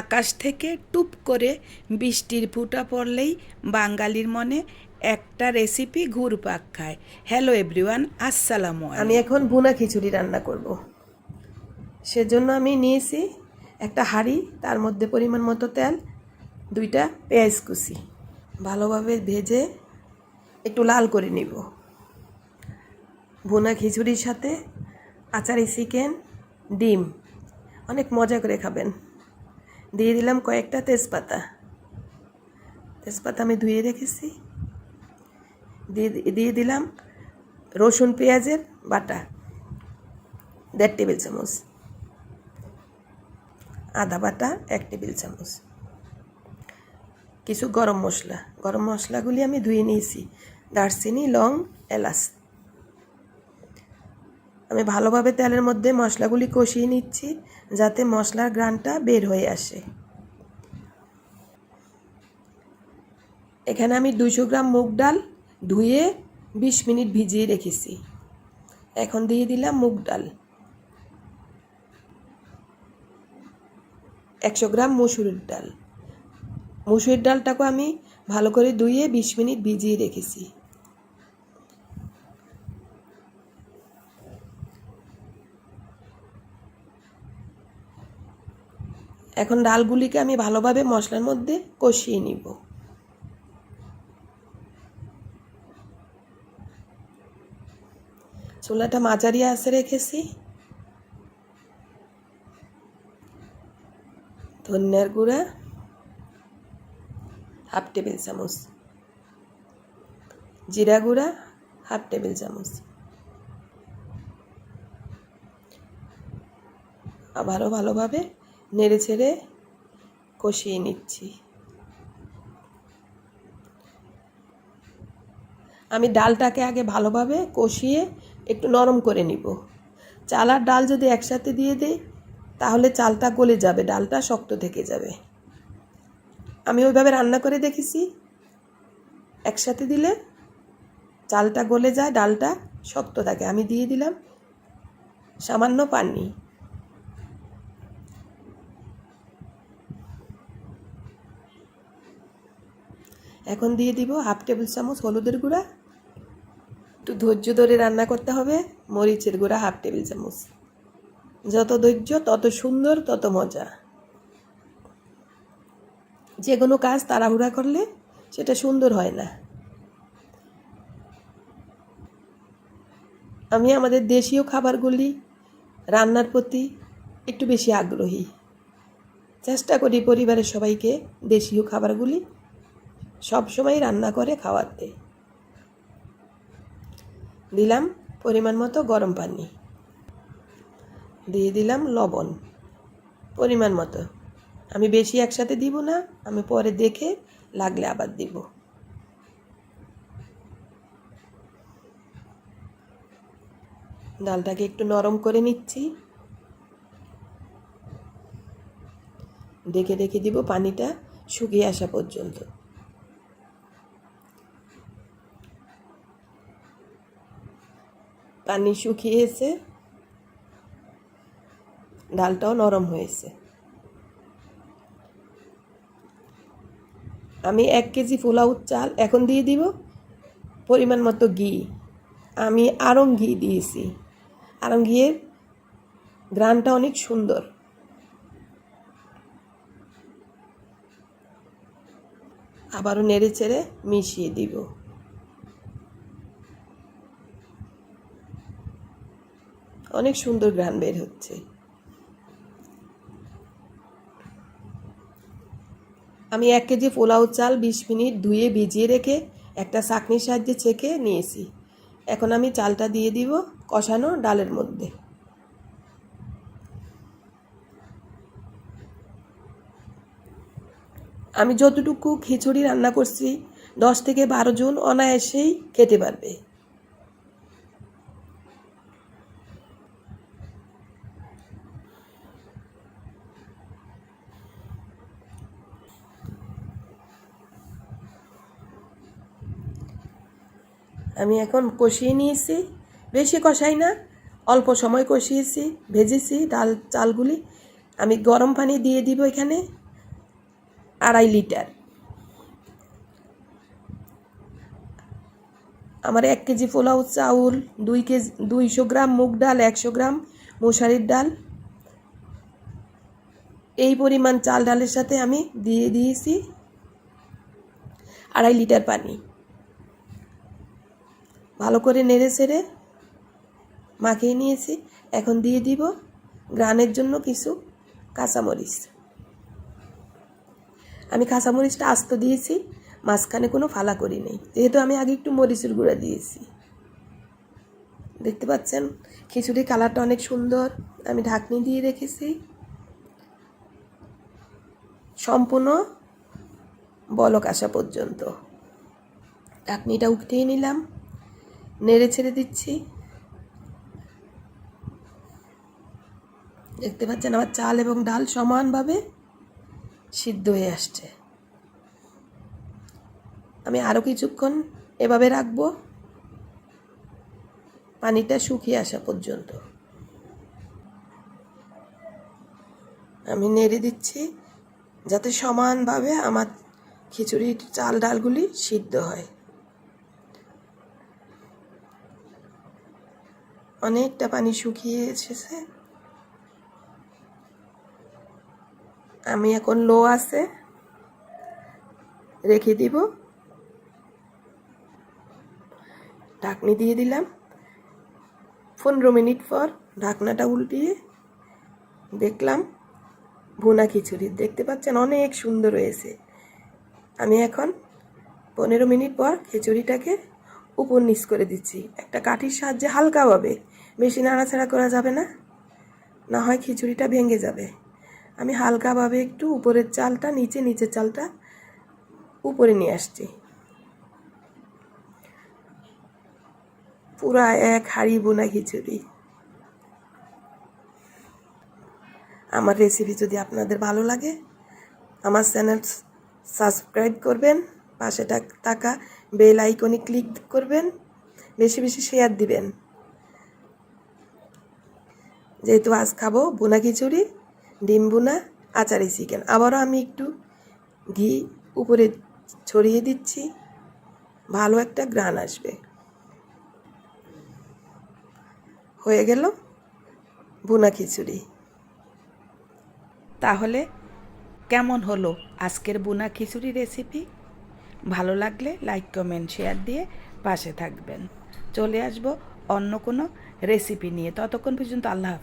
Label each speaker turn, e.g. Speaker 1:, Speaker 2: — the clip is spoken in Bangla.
Speaker 1: আকাশ থেকে টুপ করে বৃষ্টির ফুটা পড়লেই বাঙালির মনে একটা রেসিপি ঘুরপাক খায়। হ্যালো এভরিওয়ান আসসালামু
Speaker 2: আমি এখন ভুনা খিচুড়ি রান্না করব। সেজন্য আমি নিয়েছি একটা হাঁড়ি, তার মধ্যে পরিমাণ মতো তেল, দুইটা পেঁয়াজ কুচি। ভালোভাবে ভেজে একটু লাল করে নিব। ভুনা খিচুড়ির সাথে আচারি চিকেন, ডিম, অনেক মজা করে খাবেন। দিয়ে দিলাম কয়েকটা তেজপাতা। তেজপাতা আমি ধুয়ে রেখেছি। দিয়ে দিয়ে দিলাম রসুন পেঁয়াজের বাটা, দেড় টেবিল চামচ। আদা বাটা, এক টেবিল চামচ। কিছু গরম মশলা, গরম মশলাগুলি আমি ধুয়ে নিয়েছি। দারচিনি, লং, এলাচ। আমি ভালোভাবে তেলের মধ্যে মশলাগুলি কষিয়ে নিচ্ছি যাতে মশলার গ্রানটা বের হয়ে আসে। এখানে আমি দুশো গ্রাম মুগ ডাল ধুয়ে বিশ মিনিট ভিজিয়ে রেখেছি। এখন দিয়ে দিলাম মুগ ডাল। একশো গ্রাম মুসুরির ডাল। মুসুরির ডালটাকে আমি ভালো করে ধুয়ে বিশ মিনিট ভিজিয়ে রেখেছি। এখন ডালগুলিকে আমি ভালোভাবে মশলার মধ্যে কষিয়ে নিব। চুলাটা মাঝারি আসে রেখেছি। ধনিয়ার গুঁড়া, হাফ টেবিল চামচ। জিরা গুঁড়া, হাফ টেবিল চামচ। আবারও ভালোভাবে নেড়ে ছেড়ে কষিয়ে নিচ্ছি। আমি ডালটাকে আগে ভালোভাবে কষিয়ে একটু নরম করে নিব। চাল আর ডাল যদি একসাথে দিয়ে দিই, তাহলে চালটা গলে যাবে, ডালটা শক্ত থেকে যাবে। আমি ওইভাবে রান্না করে দেখেছি। একসাথে দিলে চালটা গলে যায়, ডালটা শক্ত থাকে। আমি দিয়ে দিলাম সামান্য পানি। এখন দিয়ে দিব হাফ টেবিল চামচ হলুদের গুঁড়া। একটু ধৈর্য ধরে রান্না করতে হবে, মরিচের গুঁড়া হাফ টেবিল চামচ। যত ধৈর্য, তত সুন্দর, তত মজা। যে কোনো কাজ তাড়াহুড়া করলে সেটা সুন্দর হয় না। আমি আমাদের দেশীয় খাবারগুলি রান্নার প্রতি একটু বেশি আগ্রহী। চেষ্টা করি পরিবারের সবাইকে দেশীয় খাবারগুলি সবসময় রান্না করে খাওয়াতে। দিলাম পরিমাণ মতো গরম পানি। দিয়ে দিলাম লবণ। পরিমাণ মতো। আমি বেশি একসাথে দিব না, আমি পরে দেখে লাগলে আবার দিব। ডালটাকে একটু নরম করে নিচ্ছি। দেখে দেখে দিব পানিটা শুকিয়ে আসা পর্যন্ত। পানি শুকিয়েছে, ডালটাও নরম হয়েছে। আমি এক কেজি পোলাও চাল এখন দিয়ে দিব, পরিমাণ মতো ঘি। আমি আরং ঘি দিয়েছি। আরং ঘিয়ের গ্রানটা অনেক সুন্দর। আবারও নেড়ে চেড়ে মিশিয়ে দিব। অনেক সুন্দর গ্রান বের হচ্ছে। আমি এক কেজি পোলাও চাল বিশ মিনিট ধুয়ে ভিজিয়ে রেখে একটা চাকনির সাহায্যে ছেঁকে নিয়েছি। এখন আমি চালটা দিয়ে দিব কষানো ডালের মধ্যে। আমি যতটুকু খিচুড়ি রান্না করছি, দশ থেকে বারো জন অনায়াসেই খেতে পারবে। আমি এখন কষিয়ে নিয়েছি। বেশি কষাই না, অল্প সময় কষিয়েছি, ভেজেছি ডাল চালগুলি। আমি গরম পানি দিয়ে দিব এখানে আড়াই লিটার। আমার এক কেজি পোলাও চাউল, দুই কেজি, দুইশো গ্রাম মুগ ডাল, একশো গ্রাম মশারির ডাল। এই পরিমাণ চাল ডালের সাথে আমি দিয়ে দিয়েছি আড়াই লিটার পানি। ভালো করে নেড়ে ছেড়ে মাখিয়ে নিয়েছি। এখন দিয়ে দিব গ্রানের জন্য কিছু কাঁচামরিচ। আমি কাঁচামরিচটা আস্ত দিয়েছি, মাঝখানে কোনো ফালা করি নেই। যেহেতু আমি আগে একটু মরিচের গুঁড়া দিয়েছি। দেখতে পাচ্ছেন? খিচুড়ির কালারটা অনেক সুন্দর। আমি ঢাকনি দিয়ে রেখেছি। সম্পূর্ণ বলক আসা পর্যন্ত। ঢাকনিটা উঠিয়ে নিলাম। নেড়ে ছেড়ে দিচ্ছি। দেখতে পাচ্ছেন আমার চাল এবং ডাল সমানভাবে সিদ্ধ হয়ে আসছে। আমি আরও কিছুক্ষণ এভাবে রাখব। পানিটা শুকিয়ে আসা পর্যন্ত। আমি নেড়ে দিচ্ছি যাতে সমানভাবে আমার খিচুড়ির চাল ডালগুলি সিদ্ধ হয়। অনেকটা পানি শুকিয়ে এসেছে। আমি এখন লো আছে, রেখে দিব। ঢাকনি দিয়ে দিলাম। পনেরো মিনিট পর ঢাকনাটা উল্টিয়ে দেখলাম ভুনা খিচুড়ি। দেখতে পাচ্ছেন অনেক সুন্দর হয়েছে। আমি এখন পনেরো মিনিট পর খিচুড়িটাকে উপর নিচ করে দিচ্ছি। একটা কাঠির সাহায্যে হালকাভাবে বেশি নাড়াচাড়া করা যাবে না। না হয় খিচুড়িটা ভেঙে যাবে। আমি হালকাভাবে একটু উপরের চালটা, নিচে, নিচের চালটা উপরে নিয়ে আসছি। পুরা এক হাড়ি বোনা খিচুড়ি। আমার রেসিপি যদি আপনাদের ভালো লাগে, আমার চ্যানেল সাবস্ক্রাইব করবেন, পাশে টাক- বেল আইকনে ক্লিক করবেন, বেশি বেশি শেয়ার দিবেন। যেহেতু আজ খাব বোনা খিচুড়ি, ডিম বোনা আচারি চিকেন। আবারও আমি একটু ঘি উপরে ছড়িয়ে দিচ্ছি, ভালো একটা গ্রান আসবে। হয়ে গেল বোনা খিচুড়ি।
Speaker 1: তাহলে কেমন হলো আজকের বোনা খিচুড়ি রেসিপি? ভালো লাগলে লাইক, কমেন্ট, শেয়ার দিয়ে পাশে থাকবেন। চলে আসব অন্য কোনো রেসিপি নিয়ে। ততক্ষণ পর্যন্ত আল্লাহ হাফেজ।